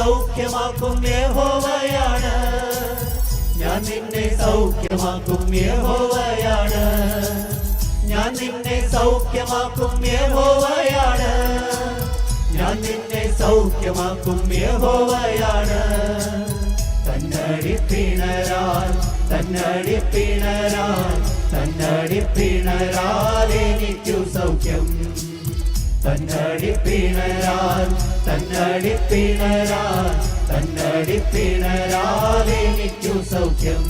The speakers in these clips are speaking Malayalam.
സൗഖ്യമാക്കും യഹോവയാണ്. ഞാൻ നിന്നെ സൗഖ്യമാക്കും യഹോവയാണ്. ഞാൻ നിന്നെ സൗഖ്യമാക്കും യഹോവയാണ്. ഞാൻ നിന്നെ സൗഖ്യമാക്കും യഹോവയാണ്. തന്നടി പിണരാൻ തന്നടി പിണരാൻ തന്നടി പിണരാൽ എനിക്കു സൗഖ്യം. തന്നടി പിണരാൻ തന്നടി പിണരാൻ തന്നടി പിണരാൽ എനിക്കു സൗഖ്യം.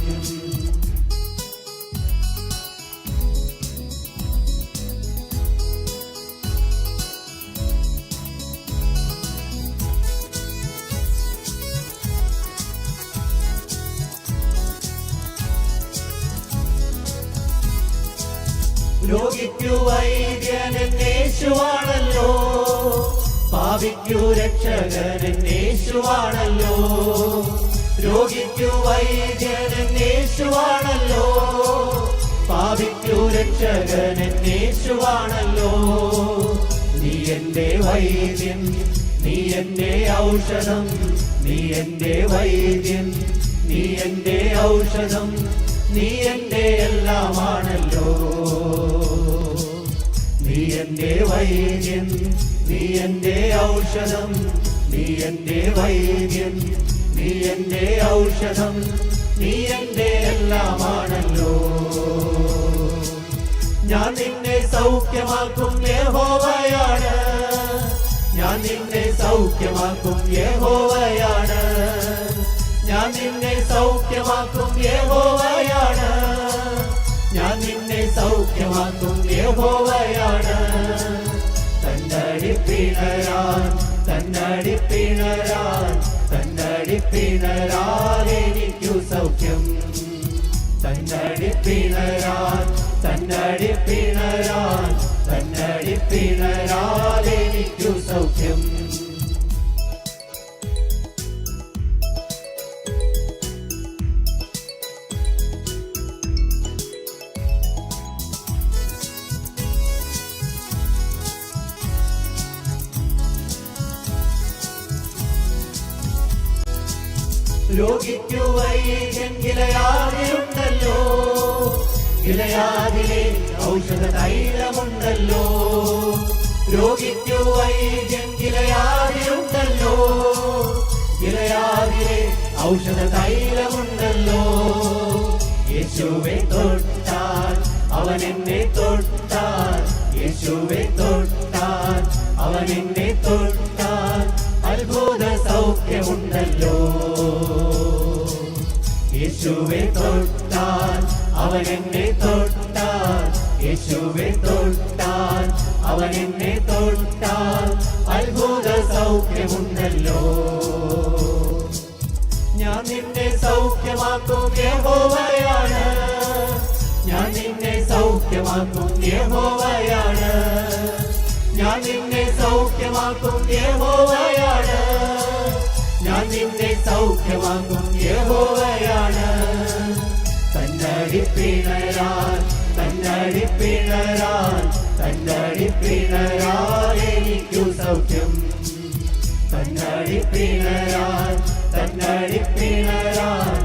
രോഗിക്കു വൈദ്യനേശുവാണല്ലോ പാപിക്കു രക്ഷകനേശുവാണല്ലോ രോഗിക്കു വൈദ്യനേശുവാണല്ലോ പാപിക്കു രക്ഷകനേശുവാണല്ലോ നീ എന്റെ വൈദ്യൻ നീ എന്റെ ഔഷധം നീ എന്റെ വൈദ്യൻ നീ എന്റെ ഔഷധം നീ എന്റെ എല്ലാമാണല്ലോ. വൈദ്യൻ നീ എന്റെ ഔഷധം നീ എന്റെ വൈദ്യൻ നീ എന്റെ ഔഷധം നീ എന്റെ എല്ലാമാണല്ലോ. ഞാൻ നിന്നെ സൗഖ്യമാക്കും യഹോവയാണ്. ഞാൻ നിന്നെ സൗഖ്യമാക്കും യഹോവയാണ്. ഞാൻ നിന്നെ സൗഖ്യമാക്കും ഞാൻ നിന്നെ സൗഖ്യമാക്കും യഹോവയാണ്. തന്നടി പിണരാൻ തന്നടി പിണരാൻ തന്നടി പിണരാൻ എനിക്കു സൗഖ്യം. തന്നടി പിണരാൻ രോഗിക്കു വൈദ്യൻ ഗിലയാതിലുണ്ടല്ലോ ഗിലയാതിലെ ഔഷധ തൈലമുണ്ടല്ലോ. രോഗിക്കു വൈദ്യൻ ഗിലയാതിലുണ്ടല്ലോ ഗിലയാതിലെ ഔഷധ തൈലമുണ്ടല്ലോ. യേശുവെ തൊട്ടാൽ അവൻ എന്നെ തൊട്ടാൽ. യേശുവെ തൊട്ടാൽ അവൻ എന്നെ യേശുവെ തൊട്ടാൽ അവൻ എന്നെ തൊട്ടാൽ യേശുവെ തൊട്ടാൽ അവൻ എന്നെ തൊട്ടാൽ അത്ഭുത സൗഖ്യമുണ്ടല്ലോ. ഞാൻ നിന്നെ സൗഖ്യമാക്കും യഹോവയാണ്. ഞാൻ നിന്നെ സൗഖ്യമാക്കും യഹോവയാണ്. ഞാൻ നിന്നെ സൗഖ്യമാക്കും നിന്നെ സൗഖ്യമാക്കും യഹോവയാണ്. തന്നടിപ്പിണരാൻ തന്നടിപ്പിണരാൻ തന്നടിപ്പിണരാൻ എനിക്കു സൗഖ്യം. തന്നടി പിണരാൻ തന്നടി പിണരാൻ